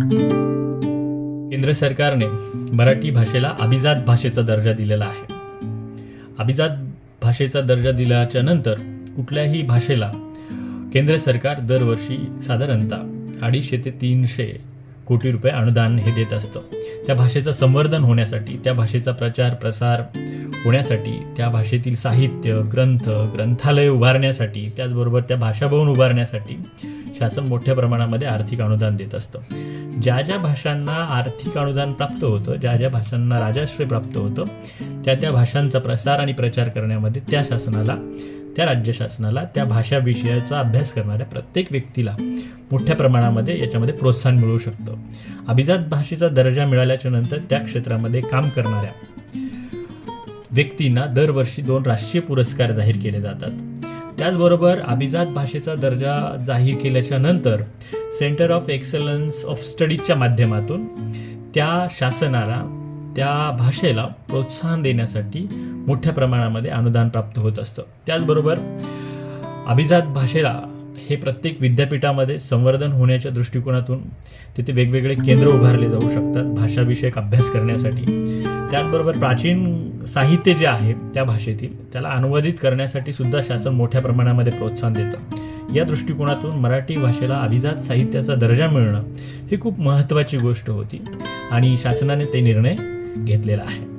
केंद्र सरकारने मराठी भाषेला अभिजात भाषेचा दर्जा दिलेला आहे. अभिजात भाषेचा दर्जा दिल्याच्या नंतर कुठल्याही भाषेला केंद्र सरकार दरवर्षी साधारणतः अडीचशे ते तीनशे कोटी रुपये अनुदान हे देत असतं. त्या भाषेचं संवर्धन होण्यासाठी त्या भाषेचा प्रचार प्रसार होण्यासाठी त्या भाषेतील साहित्य ग्रंथ ग्रंथालय उभारण्यासाठी त्याचबरोबर त्या भाषाभवन उभारण्यासाठी शासन मोठ्या प्रमाणामध्ये आर्थिक अनुदान देत असतं. ज्या ज्या भाषांना आर्थिक अनुदान प्राप्त होतं ज्या ज्या भाषांना राजाश्रय प्राप्त होतं त्या त्या भाषांचा प्रसार आणि प्रचार करण्यामध्ये त्या शासनाला त्या राज्य शासनाला त्या भाषा विषयाचा अभ्यास करणाऱ्या प्रत्येक व्यक्तीला मोठ्या प्रमाणामध्ये याच्यामध्ये प्रोत्साहन मिळू शकतं. अभिजात भाषेचा दर्जा मिळाल्याच्या नंतर त्या क्षेत्रामध्ये काम करणाऱ्या व्यक्तींना दरवर्षी दोन राष्ट्रीय पुरस्कार जाहीर केले जातात. त्याचबरोबर अभिजात भाषेचा दर्जा जाहीर केल्याच्यानंतर सेंटर ऑफ एक्सलन्स ऑफ स्टडीजच्या माध्यमातून त्या शासनाला त्या भाषेला प्रोत्साहन देण्यासाठी मोठ्या प्रमाणामध्ये अनुदान प्राप्त होत असतं. त्याचबरोबर अभिजात भाषेला हे प्रत्येक विद्यापीठामध्ये संवर्धन होण्याच्या दृष्टिकोनातून तिथे वेगवेगळे केंद्र उभारले जाऊ शकतात भाषाविषयक अभ्यास करण्यासाठी. त्याचबरोबर प्राचीन साहित्य जे आहे त्या भाषेतील त्याला अनुवादित करण्यासाठी सुद्धा शासन मोठ्या प्रमाणामध्ये प्रोत्साहन देतं. या दृष्टिकोनातून मराठी भाषेला अभिजात साहित्याचा दर्जा मिळणं ही खूप महत्त्वाची गोष्ट होती आणि शासनाने ते निर्णय घेतलेला आहे.